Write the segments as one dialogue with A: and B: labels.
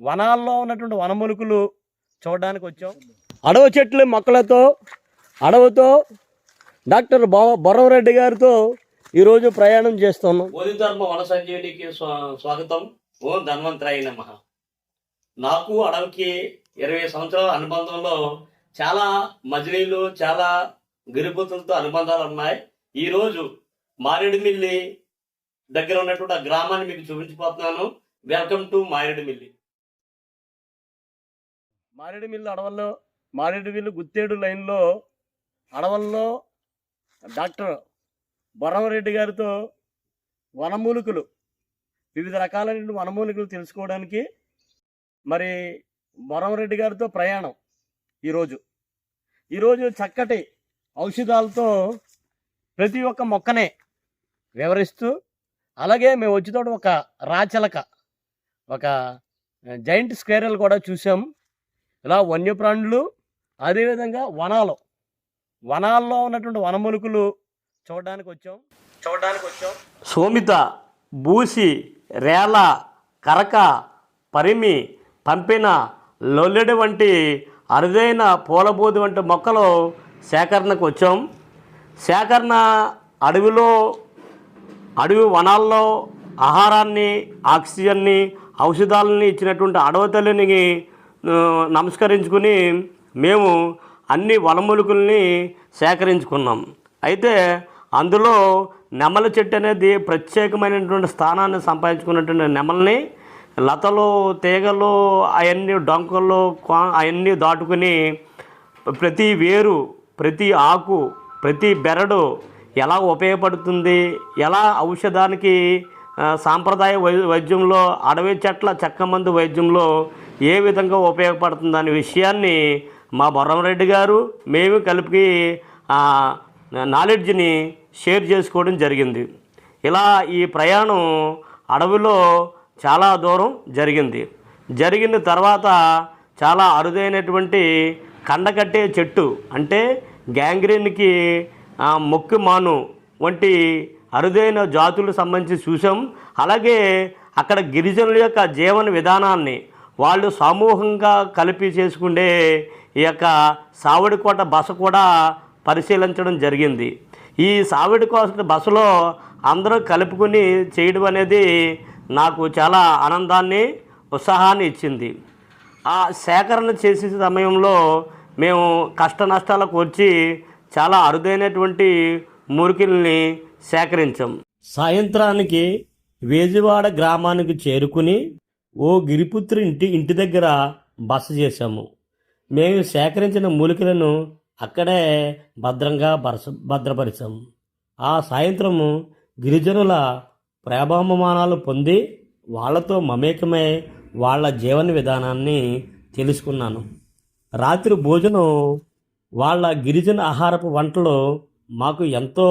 A: వనాల్లో ఉన్నటువంటి వనమూలికలు చూడడానికి వచ్చాం. అడవి చెట్లు మొక్కలతో అడవితో డాక్టర్ బొ బొర్రవరెడ్డి గారితో ఈరోజు ప్రయాణం చేస్తున్నాం.
B: బోధిధర్మ వన సంజీవునికి స్వా- స్వాగతం. ఓం ధన్వంతరాయ నమ. నాకు అడవికి ఇరవై సంవత్సరాల అనుబంధంలో చాలా మజిలీలు చాలా గిరిపుతులతో అనుబంధాలు ఉన్నాయి. ఈరోజు మారేడుమిల్లి దగ్గర ఉన్నటువంటి ఆ గ్రామాన్ని మీకు చూపించిపోతున్నాను వెల్కమ్ టు మారేడుమిల్లి.
A: మారేడుమిల్లు అడవుల్లో మారేడుమిల్లు గుత్తేడు లైన్లో అడవుల్లో డాక్టర్ బొర్రవరెడ్డి గారితో వనమూలికలు వివిధ రకాలైన వనమూలికలు తెలుసుకోవడానికి మరి బొర్రవరెడ్డి గారితో ప్రయాణం ఈరోజు. ఈరోజు చక్కటి ఔషధాలతో ప్రతి ఒక్క మొక్కనే వివరిస్తూ అలాగే మేము వచ్చేటోడు ఒక రాచలక ఒక జైంట్ స్క్వేరల్ కూడా చూసాం. ఇలా వన్యప్రాణులు అదేవిధంగా వనాలు. వనాల్లో ఉన్నటువంటి వనమూలికలు చూడడానికి వచ్చాం. చూడడానికి వచ్చాం.
B: సోమిత బూసి రేల కరక పరిమి పంపిన లొల్లెడు వంటి అరుదైన పూలబోధి వంటి మొక్కలు సేకరణకు వచ్చాం. సేకరణ అడవిలో అడవి వనాల్లో ఆహారాన్ని ఆక్సిజన్ని ఔషధాలని ఇచ్చినటువంటి అడవి తల్లిని నమస్కరించుకుని మేము అన్ని వనమూలికల్ని సేకరించుకున్నాం. అయితే అందులో నెమల చెట్టు అనేది ప్రత్యేకమైనటువంటి స్థానాన్ని సంపాదించుకున్నటువంటి నెమల్ని లతలు తీగలు అవన్నీ డొంకలు అవన్నీ దాటుకుని ప్రతి వేరు ప్రతి ఆకు ప్రతి బెరడు ఎలా ఉపయోగపడుతుంది ఎలా ఔషధానికి సాంప్రదాయ వై వైద్యంలో అడవి చెట్ల చెక్కమందు వైద్యంలో ఏ విధంగా ఉపయోగపడుతుంది అనే విషయాన్ని మా బొర్రంరెడ్డి గారు మేము కలిపి నాలెడ్జ్ని షేర్ చేసుకోవడం జరిగింది. ఇలా ఈ ప్రయాణం అడవిలో చాలా దూరం జరిగింది. జరిగిన తర్వాత చాలా అరుదైనటువంటి కండకట్టే చెట్టు అంటే గ్యాంగ్రీన్కి మొక్కు మాను వంటి అరుదైన జాతులకు సంబంధించి చూసాం అలాగే అక్కడ గిరిజనుల యొక్క జీవన విధానాన్ని వాళ్ళు సమూహంగా కలిపి చేసుకుండే ఈ యొక్క సావిడికోట బస కూడా పరిశీలించడం జరిగింది. ఈ సావిడికోట బసలో అందరూ కలుపుకుని చేయడం అనేది నాకు చాలా ఆనందాన్ని ఉత్సాహాన్ని ఇచ్చింది. ఆ సేకరణ చేసే సమయంలో మేము కష్ట నష్టాలకు వచ్చి చాలా అరుదైనటువంటి మురికిల్ని సేకరించాం. సాయంత్రానికి వేజివాడ గ్రామానికి చేరుకుని ఓ గిరిపుత్రి ఇంటి ఇంటి దగ్గర బస చేశాము. మేము సేకరించిన మూలికలను అక్కడే భద్రంగా భరస భద్రపరిచాము ఆ సాయంత్రము గిరిజనుల ప్రేమాభిమానాలు పొంది వాళ్ళతో మమేకమై వాళ్ళ జీవన విధానాన్ని తెలుసుకున్నాను. రాత్రి భోజనం వాళ్ళ గిరిజన ఆహారపు వంటలు మాకు ఎంతో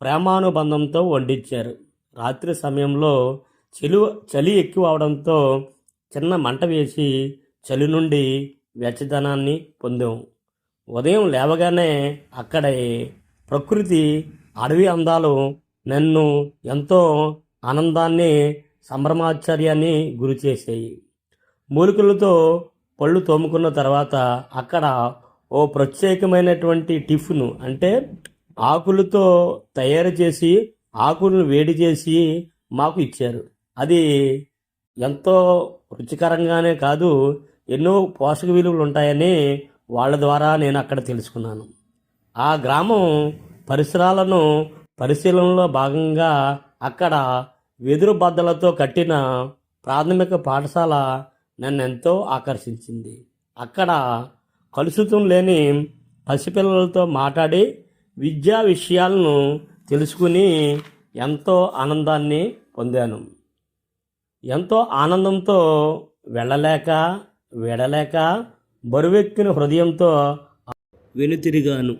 B: ప్రేమానుబంధంతో వండించారు రాత్రి సమయంలో చలి చలి ఎక్కువ అవడంతో చిన్న మంట వేసి చలి నుండి వెచ్చదనాన్ని పొందాం. ఉదయం లేవగానే అక్కడ ప్రకృతి అడవి అందాలు నన్ను ఎంతో ఆనందాన్ని సంభ్రమాశ్చర్యాన్ని గురిచేసాయి మూలికలతో పళ్ళు తోముకున్న తర్వాత అక్కడ ఓ ప్రత్యేకమైనటువంటి టిఫిన్ అంటే ఆకులతో తయారు చేసి ఆకులను వేడి చేసి మాకు ఇచ్చారు. అది ఎంతో రుచికరంగానే కాదు ఎన్నో పోషక విలువలు ఉంటాయని వాళ్ళ ద్వారా నేను అక్కడ తెలుసుకున్నాను. ఆ గ్రామం పరిసరాలను పరిశీలనలో భాగంగా అక్కడ వెదురు బద్దలతో కట్టిన ప్రాథమిక పాఠశాల నన్ను ఎంతో ఆకర్షించింది. అక్కడ కలుషితం లేని పసిపిల్లలతో మాట్లాడి విద్యా విషయాలను తెలుసుకుని ఎంతో ఆనందాన్ని పొందాను. ఎంతో ఆనందంతో వెళ్ళలేక విడలేక బరువెక్కిన హృదయంతో వెనుతిరిగాను.